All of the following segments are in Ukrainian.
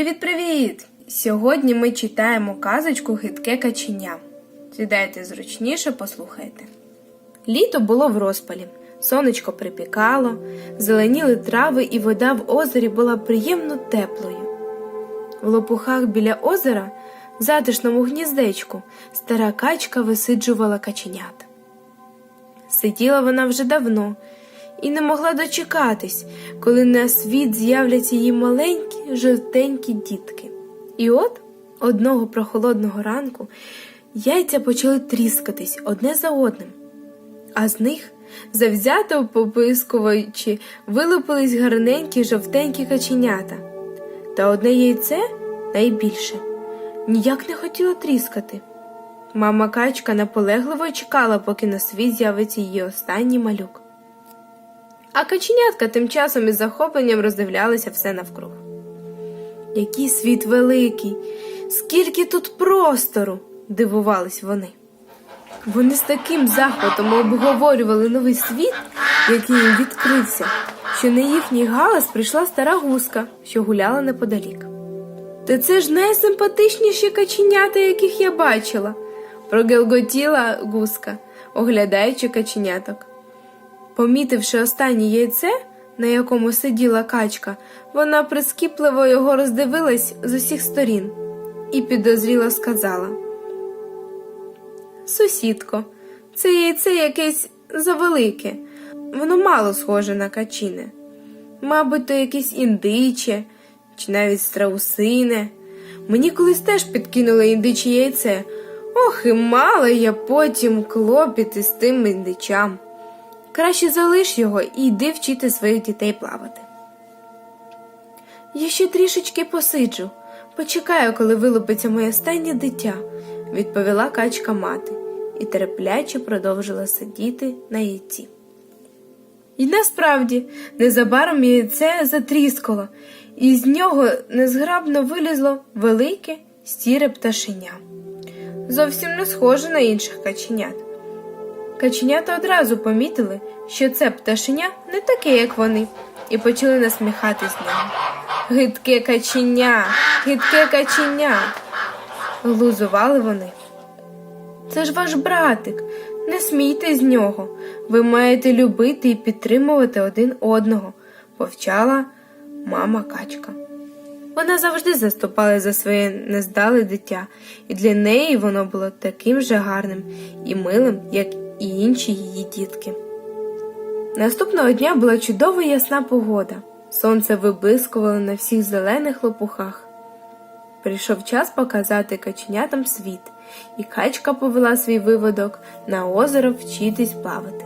Привіт-привіт! Сьогодні ми читаємо казочку Гидке каченя. Сідайте зручніше, послухайте. Літо було в розпалі, сонечко припікало, зеленіли трави, і вода в озері була приємно теплою. В лопухах біля озера, в затишному гніздечку, стара качка висиджувала каченят. Сиділа вона вже давно і не могла дочекатись, коли на світ з'являться її маленькі жовтенькі дітки. І от одного прохолодного ранку яйця почали тріскатись одне за одним, а з них, завзято попискуючи, вилупились гарненькі жовтенькі каченята. Та одне яйце найбільше ніяк не хотіло тріскати. Мама качка наполегливо чекала, поки на світ з'явиться її останній малюк. А каченятка тим часом із захопленням роздивлялися все навкруг. Який світ великий, скільки тут простору, дивувались вони. Вони з таким захватом обговорювали новий світ, який їм відкрився, що на їхній галас прийшла стара гуска, що гуляла неподалік. Та це ж найсимпатичніші каченята, яких я бачила, прогелготіла гуска, оглядаючи каченяток. Помітивши останнє яйце, на якому сиділа качка, вона прискіпливо його роздивилась з усіх сторін і підозріло сказала: Сусідко, це яйце якесь завелике, воно мало схоже на качине. Мабуть, то якесь індиче чи навіть страусине. Мені колись теж підкинули індиче яйце. Ох, і мала я потім клопіти з тим індичам. Краще залиш його і йди вчити своїх дітей плавати. Я ще трішечки посиджу, почекаю, коли вилупиться моє останнє дитя, відповіла качка мати і терпляче продовжила сидіти на яйці. І насправді незабаром яйце затріскало, і з нього незграбно вилізло велике стіре пташеня. Зовсім не схоже на інших каченят. Каченята одразу помітили, що це пташеня не таке, як вони, і почали насміхатись з. Гидке каченя, гидке каченя. Глузували вони. Це ж ваш братик, не смійте з нього. Ви маєте любити і підтримувати один одного, повчала мама качка. Вона завжди заступала за своє нездале дитя, і для неї воно було таким же гарним і милим, як і інші її дітки. Наступного дня була чудова ясна погода. Сонце виблискувало на всіх зелених лопухах. Прийшов час показати каченятам світ, і качка повела свій виводок на озеро вчитись плавати.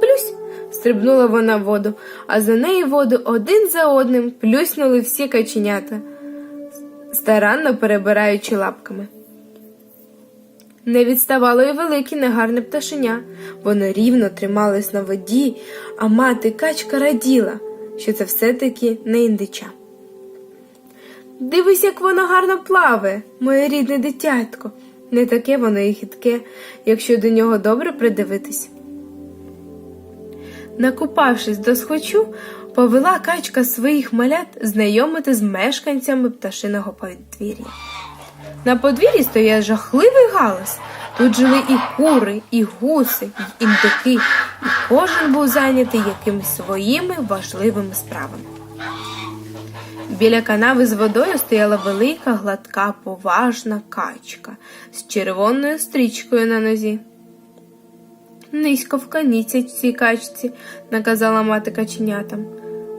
Плюсь, стрибнула вона в воду, а за неї воду один за одним плюснули всі каченята, старанно перебираючи лапками. Не відставало й велике негарне пташеня. Воно рівно трималось на воді, а мати качка раділа, що це все-таки не індича. Дивись, як воно гарно плаває, моє рідне дитятко. Не таке воно і хитке, якщо до нього добре придивитись. Накупавшись до схочу, повела качка своїх малят знайомити з мешканцями пташиного подвір'я. На подвір'ї стояв жахливий галас. Тут жили і кури, і гуси, і індики, і кожен був зайнятий якимись своїми важливими справами. Біля канави з водою стояла велика, гладка, поважна качка з червоною стрічкою на нозі. Низько вклоніться цій качці, наказала мати каченятам.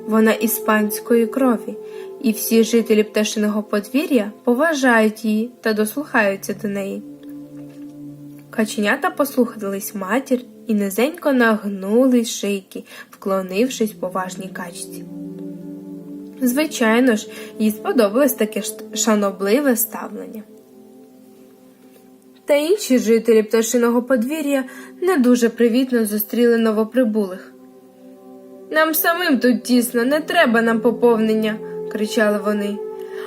Вона іспанської крові, і всі жителі пташиного подвір'я поважають її та дослухаються до неї. Каченята послухались матір і низенько нагнули шийки, вклонившись поважній качці. Звичайно ж, їй сподобалось таке шанобливе ставлення. Та інші жителі пташиного подвір'я не дуже привітно зустріли новоприбулих. Нам самим тут тісно, не треба нам поповнення, кричали вони.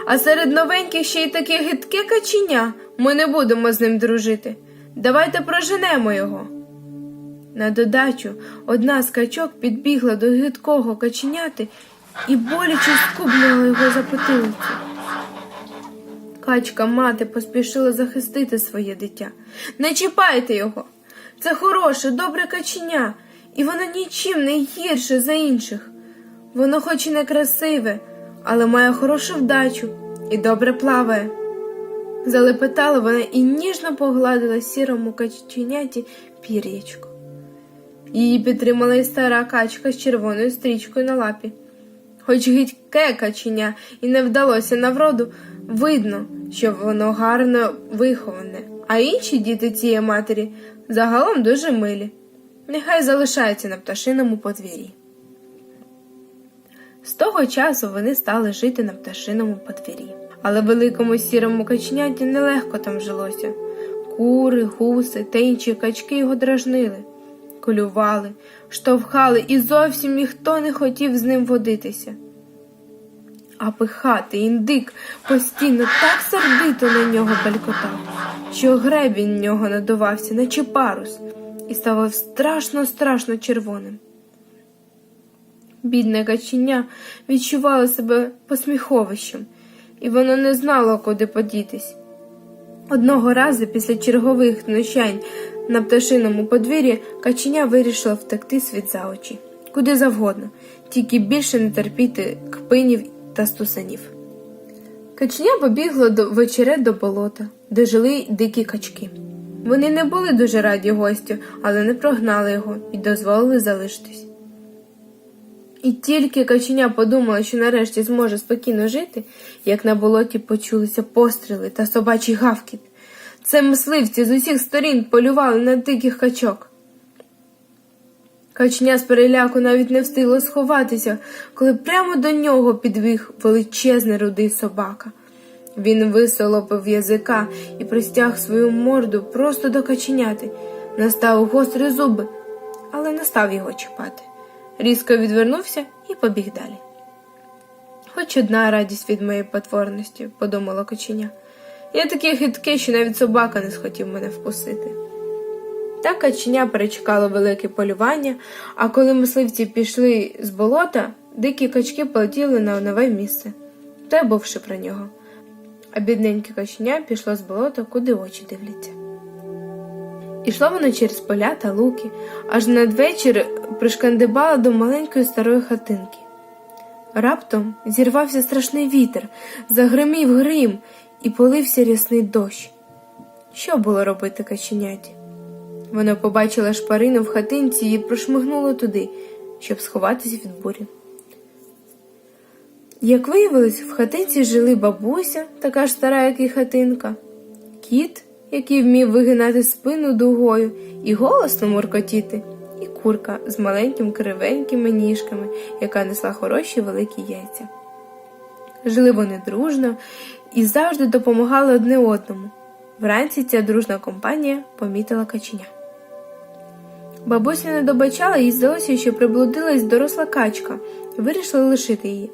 А серед новеньких ще й таке гидке каченя, ми не будемо з ним дружити. Давайте проженемо його. На додачу одна з качок підбігла до гидкого каченяти і боляче скублювала його за потилицю. Качка мати поспішила захистити своє дитя. Не чіпайте його. Це хороше, добре каченя, і воно нічим не гірше за інших. Воно хоч і не красиве, але має хорошу вдачу і добре плаває. Залепетала вона і ніжно погладила сірому каченяті пір'ячко. Її підтримала і стара качка з червоною стрічкою на лапі. Хоч гидьке каченя і не вдалося на вроду, видно, що воно гарно виховане, а інші діти цієї матері загалом дуже милі. Нехай залишаються на пташиному подвір'ї. З того часу вони стали жити на пташиному подвір'ї. Але великому сірому каченяті нелегко там жилося. Кури, гуси та інші качки його дражнили, колювали, штовхали, і зовсім ніхто не хотів з ним водитися. А пихатий індик постійно так сердито на нього белькотав, що гребінь нього надувався, наче парус, і ставав страшно страшно червоним. Бідне каченя відчувало себе посміховищем, і воно не знало, куди подітись. Одного разу після чергових знущань на пташиному подвір'ї каченя вирішила втекти світ за очі, куди завгодно, тільки більше не терпіти кпинів та стусанів. Каченя побігло до вечерет до болота, де жили дикі качки. Вони не були дуже раді гостю, але не прогнали його і дозволили залишитись. І тільки каченя подумала, що нарешті зможе спокійно жити, як на болоті почулися постріли та собачий гавкіт. Це мисливці з усіх сторін полювали на диких качок. Каченя з переляку навіть не встигло сховатися, коли прямо до нього підвіг величезний рудий собака. Він висолопив язика і простяг свою морду просто до каченяти, наставив гострі зуби, але не став його чіпати. Різко відвернувся і побіг далі. Хоч одна радість від моєї потворності, подумала коченя. Я таке хитке, що навіть собака не схотів мене вкусити. Так каченя перечекало велике полювання, а коли мисливці пішли з болота, дикі качки полетіли на нове місце, та й бувши про нього. А бідненьке каченя пішло з болота, куди очі дивляться. Ішло воно через поля та луки, аж надвечір пришкандибала до маленької старої хатинки. Раптом зірвався страшний вітер, загримів грим і полився рясний дощ. Що було робити каченяті? Воно побачило шпарину в хатинці і прошмигнуло туди, щоб сховатися від бурі. Як виявилось, в хатинці жили бабуся, така ж стара, як і хатинка, кіт, який вмів вигинати спину дугою і голосно муркотіти, і курка з маленькими кривенькими ніжками, яка несла хороші великі яйця. Жили вони дружно і завжди допомагали одне одному. Вранці ця дружна компанія помітила каченя. Бабуся не добачала їй здалося, що приблудилась доросла качка, і вирішила лишити її,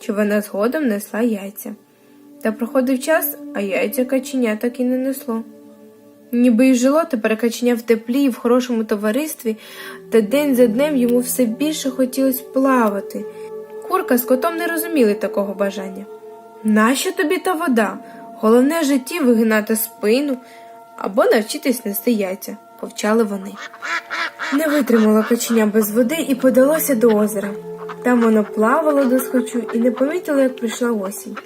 що вона згодом несла яйця. Та проходив час, а яйця каченя так і не несло. Ніби й жило тепер каченя в теплі, і в хорошому товаристві, та день за днем йому все більше хотілося плавати. Курка з котом не розуміли такого бажання. Нащо тобі та вода? Головне в житті вигинати спину або навчитись нести яйця, повчали вони. Не витримала каченя без води і подалося до озера. Там воно плавало до схочу і не помітило, як прийшла осінь.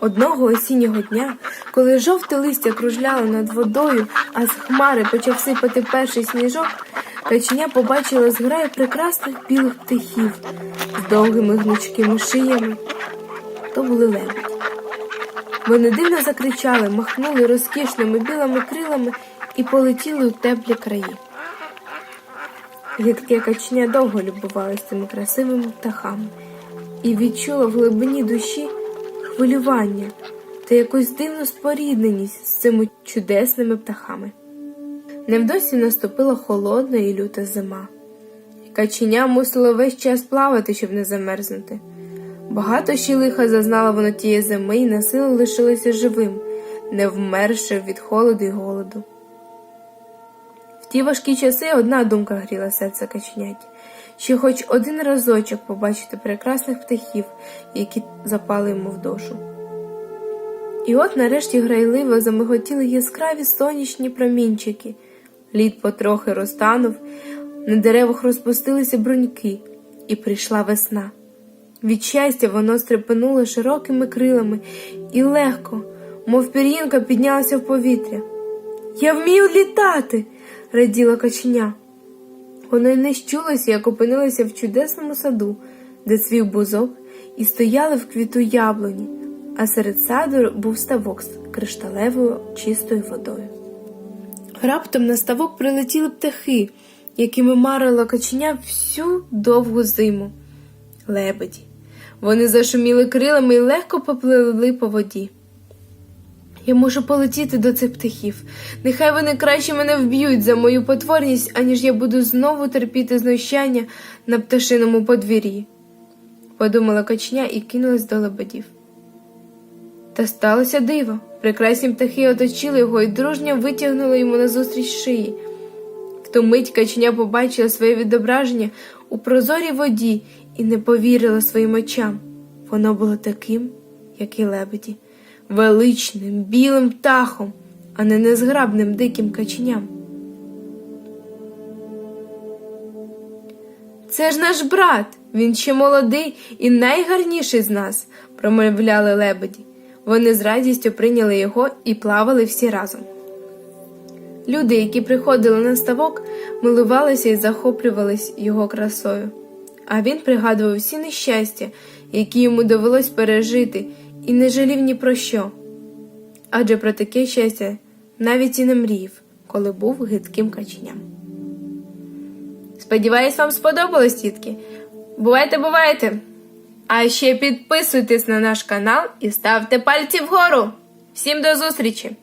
Одного осіннього дня, коли жовте листя кружляло над водою, а з хмари почав сипати перший сніжок, каченя побачила зграю прекрасних білих птахів з довгими гнучкими шиями. То були лебеді. Вони дивно закричали, махнули розкішними білими крилами і полетіли у теплі краї. Гидке каченя довго любувалася цими красивими птахами і відчула в глибині душі хвилювання та якусь дивну спорідненість з цими чудесними птахами. Невдовзі наступила холодна і люта зима. Каченя мусило весь час плавати, щоб не замерзнути. Багато ще лиха зазнала воно тієї зими і на силу лишилося живим, не вмерши від холоду й голоду. В ті важкі часи одна думка гріла серце каченяті, ще хоч один разочок побачити прекрасних птахів, які запали йому в душу. І от нарешті грайливо замиготіли яскраві сонячні промінчики. Лід потрохи розтанув, на деревах розпустилися бруньки, і прийшла весна. Від щастя воно стрепенуло широкими крилами і легко, мов пір'їнка, піднялося в повітря. Я вмію літати, раділа каченя. Воно й не щулося, як опинилося в чудесному саду, де цвів бузок, і стояли в квіту яблуні, а серед саду був ставок з кришталевою чистою водою. Раптом на ставок прилетіли птахи, якими марила каченя всю довгу зиму. Лебеді. Вони зашуміли крилами і легко попливли по воді. Я можу полетіти до цих птахів. Нехай вони краще мене вб'ють за мою потворність, аніж я буду знову терпіти знущання на пташиному подвір'ї, подумала качня і кинулась до лебедів. Та сталося диво. Прекрасні птахи оточили його і дружньо витягнули йому назустріч шиї. В ту мить каченя побачила своє відображення у прозорій воді і не повірила своїм очам. Воно було таким, як і лебеді, величним, білим птахом, а не незграбним диким каченям. Це ж наш брат, він ще молодий і найгарніший з нас, промовляли лебеді. Вони з радістю прийняли його і плавали всі разом. Люди, які приходили на ставок, милувалися і захоплювались його красою. А він пригадував всі нещастя, які йому довелось пережити, і не жалів ні про що. Адже про таке щастя навіть і не мріяв, коли був гидким каченям. Сподіваюсь, вам сподобалось, тітки. Бувайте, бувайте! А ще підписуйтесь на наш канал і ставте пальці вгору. Всім до зустрічі!